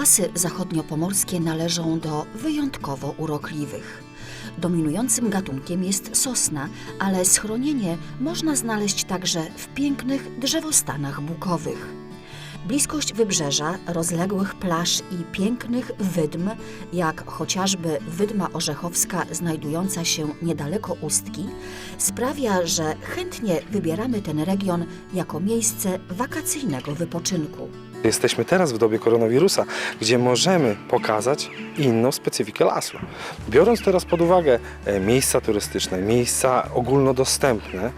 Lasy zachodniopomorskie należą do wyjątkowo urokliwych. Dominującym gatunkiem jest sosna, ale schronienie można znaleźć także w pięknych drzewostanach bukowych. Bliskość wybrzeża, rozległych plaż i pięknych wydm, jak chociażby wydma orzechowska znajdująca się niedaleko Ustki, sprawia, że chętnie wybieramy ten region jako miejsce wakacyjnego wypoczynku. Jesteśmy teraz w dobie koronawirusa, gdzie możemy pokazać inną specyfikę lasu. Biorąc teraz pod uwagę e, miejsca turystyczne, miejsca ogólnodostępne,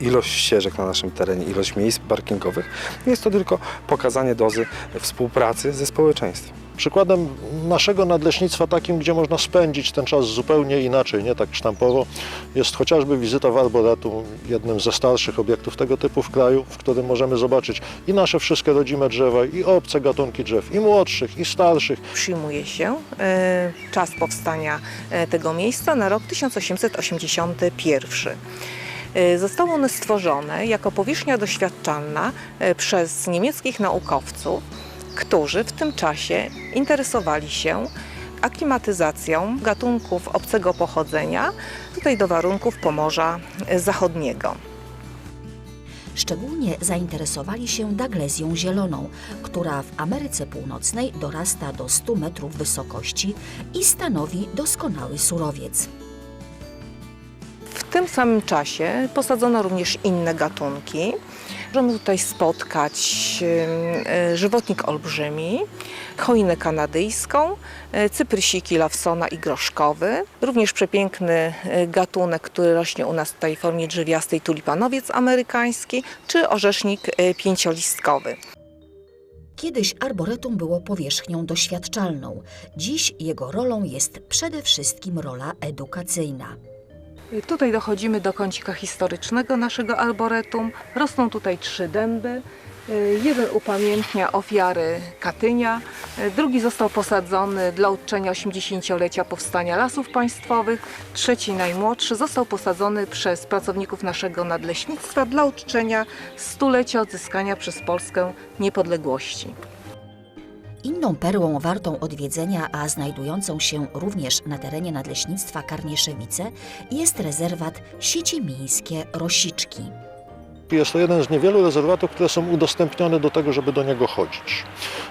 ilość ścieżek na naszym terenie, ilość miejsc parkingowych, jest to tylko pokazanie dozy współpracy ze społeczeństwem. Przykładem naszego nadleśnictwa takim, gdzie można spędzić ten czas zupełnie inaczej, nie tak sztampowo, jest chociażby wizyta w Arboretum, jednym ze starszych obiektów tego typu w kraju, w którym możemy zobaczyć i nasze wszystkie rodzime drzewa, i obce gatunki drzew, i młodszych, i starszych. Przyjmuje się e, czas powstania e, tego miejsca na rok 1881. E, Zostało one stworzone jako powierzchnia doświadczalna e, przez niemieckich naukowców, którzy w tym czasie interesowali się aklimatyzacją gatunków obcego pochodzenia tutaj do warunków Pomorza Zachodniego. Szczególnie zainteresowali się daglezją zieloną, która w Ameryce Północnej dorasta do 100 metrów wysokości i stanowi doskonały surowiec. W tym samym czasie posadzono również inne gatunki. Możemy tutaj spotkać e, żywotnik olbrzymi, choinę kanadyjską, e, cyprysiki lawsona i groszkowy, również przepiękny e, gatunek, który rośnie u nas tutaj w formie drzewiastej, tulipanowiec amerykański, czy orzesznik pięciolistkowy. Kiedyś arboretum było powierzchnią doświadczalną. Dziś jego rolą jest przede wszystkim rola edukacyjna. Tutaj dochodzimy do kącika historycznego naszego arboretum. Rosną tutaj trzy dęby. Y, Jeden upamiętnia ofiary Katynia, y, drugi został posadzony dla uczczenia 80-lecia powstania lasów państwowych, trzeci najmłodszy został posadzony przez pracowników naszego nadleśnictwa dla uczczenia stulecia odzyskania przez Polskę niepodległości. Inną perłą wartą odwiedzenia, a znajdującą się również na terenie Nadleśnictwa Karnieszewice, jest rezerwat Sieciemińskie Rosiczki. Jest to jeden z niewielu rezerwatów, które są udostępnione do tego, żeby do niego chodzić.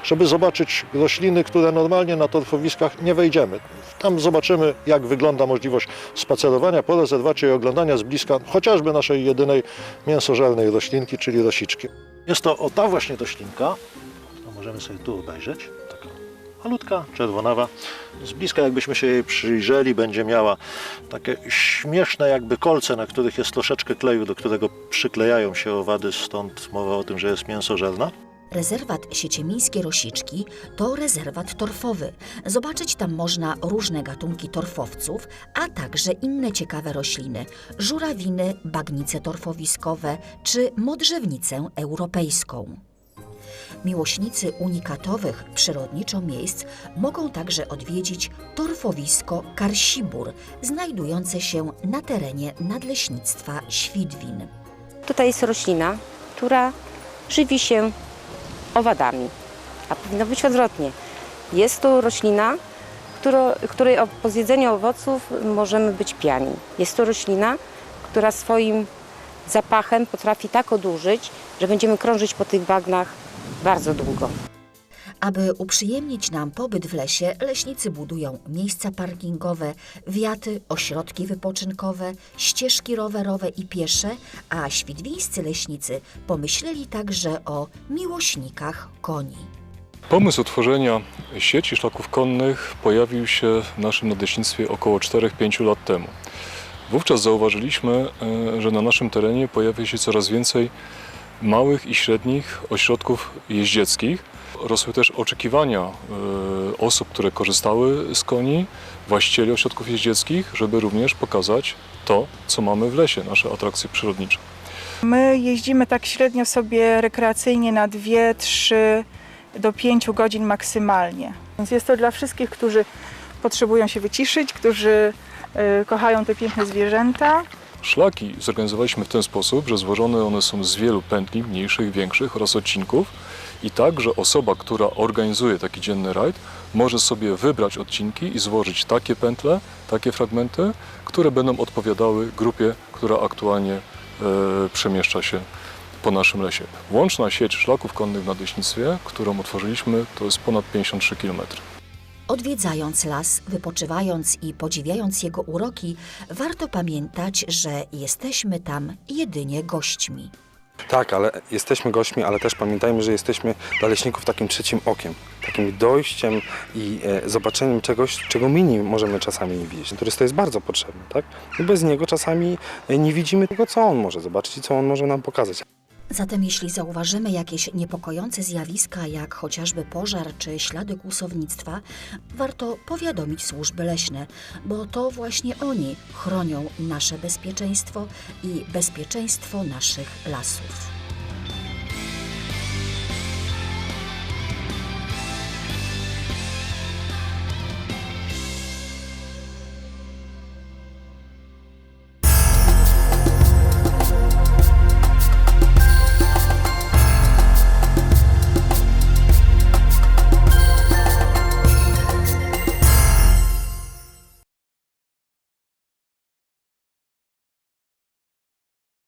Żeby zobaczyć rośliny, które normalnie na torfowiskach nie wejdziemy. Tam zobaczymy, jak wygląda możliwość spacerowania po rezerwacie i oglądania z bliska chociażby naszej jedynej mięsożernej roślinki, czyli rosiczki. Jest to o ta właśnie roślinka, możemy sobie tu obejrzeć, taka malutka, czerwonawa. Z bliska jakbyśmy się jej przyjrzeli, będzie miała takie śmieszne jakby kolce, na których jest troszeczkę kleju, do którego przyklejają się owady, stąd mowa o tym, że jest mięsożerna. Rezerwat Sieciemińskie Rosiczki to rezerwat torfowy. Zobaczyć tam można różne gatunki torfowców, a także inne ciekawe rośliny: żurawiny, bagnice torfowiskowe czy modrzewnicę europejską. Miłośnicy unikatowych przyrodniczo miejsc mogą także odwiedzić torfowisko Karsibór, znajdujące się na terenie Nadleśnictwa Świdwin. Tutaj jest roślina, która żywi się owadami, a powinno być odwrotnie. Jest to roślina, któro, której po zjedzeniu owoców możemy być piani. Jest to roślina, która swoim zapachem potrafi tak odurzyć, że będziemy krążyć po tych bagnach bardzo długo. Aby uprzyjemnić nam pobyt w lesie, leśnicy budują miejsca parkingowe, wiaty, ośrodki wypoczynkowe, ścieżki rowerowe i piesze, a świdwińscy leśnicy pomyśleli także o miłośnikach koni. Pomysł utworzenia sieci szlaków konnych pojawił się w naszym nadleśnictwie około 4-5 lat temu. Wówczas zauważyliśmy, e, że na naszym terenie pojawia się coraz więcej małych i średnich ośrodków jeździeckich. Rosły też oczekiwania e, osób, które korzystały z koni, właścicieli ośrodków jeździeckich, żeby również pokazać to, co mamy w lesie, nasze atrakcje przyrodnicze. My jeździmy tak średnio sobie rekreacyjnie na 2, 3 do 5 godzin maksymalnie. Więc jest to dla wszystkich, którzy potrzebują się wyciszyć, którzy y, kochają te piękne zwierzęta Szlaki zorganizowaliśmy w ten sposób, że złożone one są z wielu pętli, mniejszych, większych oraz odcinków i tak, że osoba, która organizuje taki dzienny rajd, może sobie wybrać odcinki i złożyć takie pętle, takie fragmenty, które będą odpowiadały grupie, która aktualnie e, przemieszcza się po naszym lesie. Łączna sieć szlaków konnych w Nadleśnictwie, którą otworzyliśmy, to jest ponad 53 km. Odwiedzając las, wypoczywając i podziwiając jego uroki, warto pamiętać, że jesteśmy tam jedynie gośćmi. Tak, ale jesteśmy gośćmi, ale też pamiętajmy, że jesteśmy dla leśników takim trzecim okiem, takim dojściem i e, zobaczeniem czegoś, czego my nie możemy czasami nie widzieć. Turysta jest bardzo potrzebny, tak? I bez niego czasami e, nie widzimy tego, co on może zobaczyć i co on może nam pokazać. Zatem jeśli zauważymy jakieś niepokojące zjawiska, jak chociażby pożar czy ślady kłusownictwa, warto powiadomić służby leśne, bo to właśnie oni chronią nasze bezpieczeństwo i bezpieczeństwo naszych lasów.